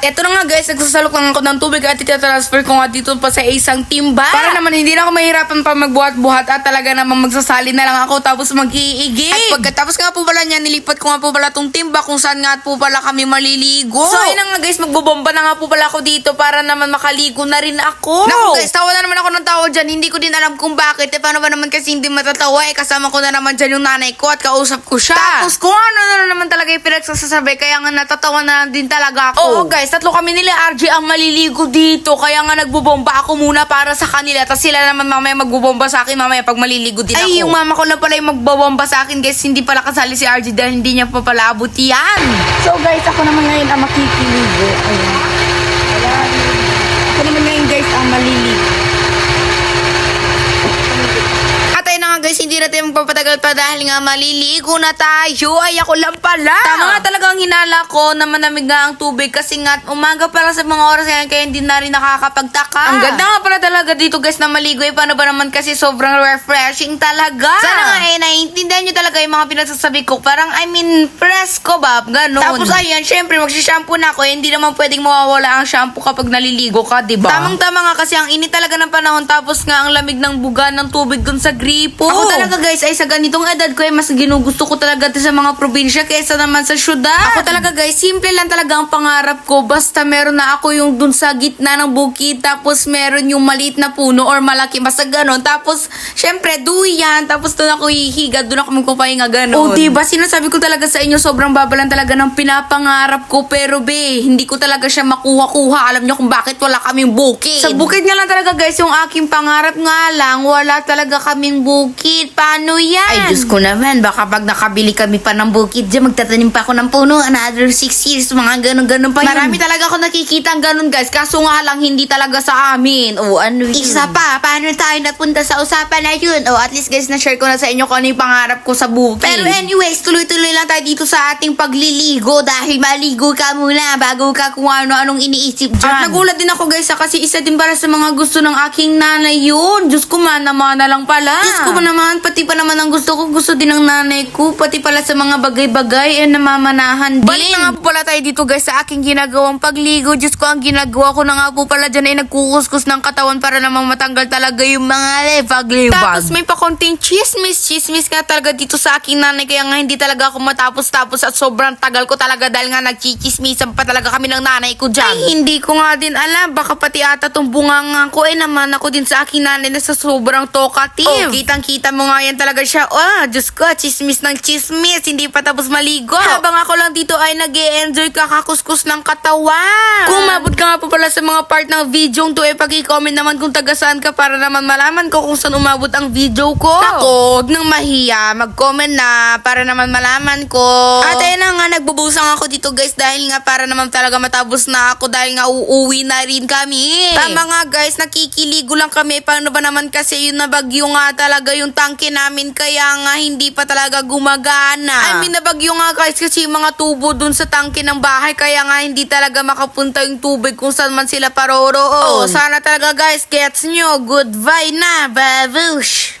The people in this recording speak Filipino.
At eto na nga guys, nagsasalok lang ako ng tubig at itatransfer ko nga dito pa sa isang timba. Para naman hindi na ako mahirapan pa magbuhat-buhat at talaga naman magsasali na lang ako tapos mag-iigib. At pagkatapos nga po pala niya, nilipat ko nga po pala tong timba kung saan nga po pala kami maliligo. So ayun na nga guys, magbobomba na nga po pala ako dito para naman makaligo na rin ako. Naku guys, tawa na naman ako ng tawa dyan. Hindi ko din alam kung bakit. Eh, paano ba naman kasi hindi matatawa? Eh, kasama ko na naman dyan yung nanay ko at kausap ko siya. Tapos kung ano na naman talaga yung pinagsasabi, kaya nga natatawa na din talaga ako. Oo guys, tatlo kami nila RJ ang maliligo dito. Kaya nga nagbubomba ako muna para sa kanila. Tapos sila naman mamaya magbubomba sa akin mamaya pag maliligo din ako. Ay, yung mama ko na pala yung magbobomba sa akin guys. Hindi pala kasali si RJ dahil hindi niya pa pala abot yan. So guys, ako naman ngayon ang makikiligo. Ayan. Ako naman ngayon guys ang maliligo. At ayun na nga guys, hindi natin magpapatagal pa dahil nga maliligo na tayo. Ay, ako lang pala. Tama nga talaga ang hinala ko na manamig nga ang tubig kasi nga umaga para sa mga oras yan kaya hindi na rin nakakapagtaka. Ang ganda nga pala talaga dito guys na maligo. Eh, paano ba naman kasi sobrang refreshing talaga. Sana nga eh, naiintindihan nyo talaga yung mga pinagsasabi ko. Parang, I mean, presko ba? Ganon. Tapos ayan, syempre, magsishampoo na ako. Eh, hindi naman pwedeng mawawala ang shampoo kapag naliligo ka, di ba? Tamang-tama nga kasi ang init talaga ng panahon tapos nga ang lamig ng buga ng tubig dun sa gripo. Ako talaga guys ay sa ganitong edad ko ay mas ginugusto ko talaga ito sa mga probinsya kaysa naman sa syudad. Ako talaga guys, simple lang talaga ang pangarap ko. Basta meron na ako yung dun sa gitna ng bukid tapos meron yung maliit na puno or malaki basta ganon. Tapos syempre duyan tapos doon ako hihiga, doon ako magpapahinga ganon. O diba sinasabi ko talaga sa inyo sobrang babalan talaga ng pinapangarap ko pero be, hindi ko talaga siya makuha-kuha. Alam niyo kung bakit wala kaming bukid. Sa bukid nga lang talaga guys yung aking pangarap nga lang, wala talaga kaming bukid. Paano yan? Ay, Diyos ko naman, baka pag nakabili kami pa ng bukid dyan, magtatanim pa ako ng puno, another 6 years, mga ganun-ganun pa yun. Marami talaga ako nakikita ang ganun guys. Kaso nga lang hindi talaga sa amin. O ano yun? Isa pa, paano tayo napunta sa usapan na yun? O at least guys, na-share ko na sa inyo kung ano yung pangarap ko sa bukid. Pero anyways, tuloy-tuloy lang tayo dito sa ating pagliligo dahil maligo ka muna bago ka kung ano-anong iniisip dyan. At nagulat din ako guys kasi isa din para sa mga gusto ng aking nanay yun. Diyos ko mana-mana lang pala. Diyos ko pa naman, pati pa naman ang gusto ko, gusto din ng nanay ko. Pati pala sa mga bagay-bagay, eh namamanahan din. Balik na nga po pala tayo dito guys sa aking ginagawang pagligo. Diyos ko, ang ginagawa ko na nga po pala dyan ay nagkukuskus ng katawan para namang matanggal talaga yung mga levag-levag. Tapos may pa konting chismis, chismis nga talaga dito sa aking nanay. Kaya nga hindi talaga ako matapos-tapos at sobrang tagal ko talaga dahil nga nagchichismisan pa talaga kami ng nanay ko dyan. Ay, hindi ko nga din alam. Baka pati ata tong bunganga ko eh naman ako din sa aking nanay na sa sobrang talkative. Oh, kitang-kita mo nga yan talaga siya. Oh, Diyos ko, chismis ng chismis. Hindi pa tapos maligo. Habang ako lang dito ay nag enjoy kakakuskus ng katawan. Kung mabot ka nga po pala sa mga part ng video to, eh pag-i-comment naman kung taga saan ka para naman malaman ko kung saan umabot ang video ko. Ako, huwag nang mahiya. Mag-comment na para naman malaman ko. At ayun na nga, nagbubusang ako dito guys dahil nga para naman talaga matapos na ako dahil nga uuwi na rin kami. Tama nga guys, nakikiligo lang kami. Paano ba naman kasi yun na bagyo nga talaga yung tangke namin kaya nga hindi pa talaga gumagana. I mean, nabagyo nga guys kasi yung mga tubo dun sa tangke ng bahay kaya nga hindi talaga makapunta yung tubig kung saan man sila paroroon. Oh, sana talaga guys, gets nyo. Goodbye na, babush!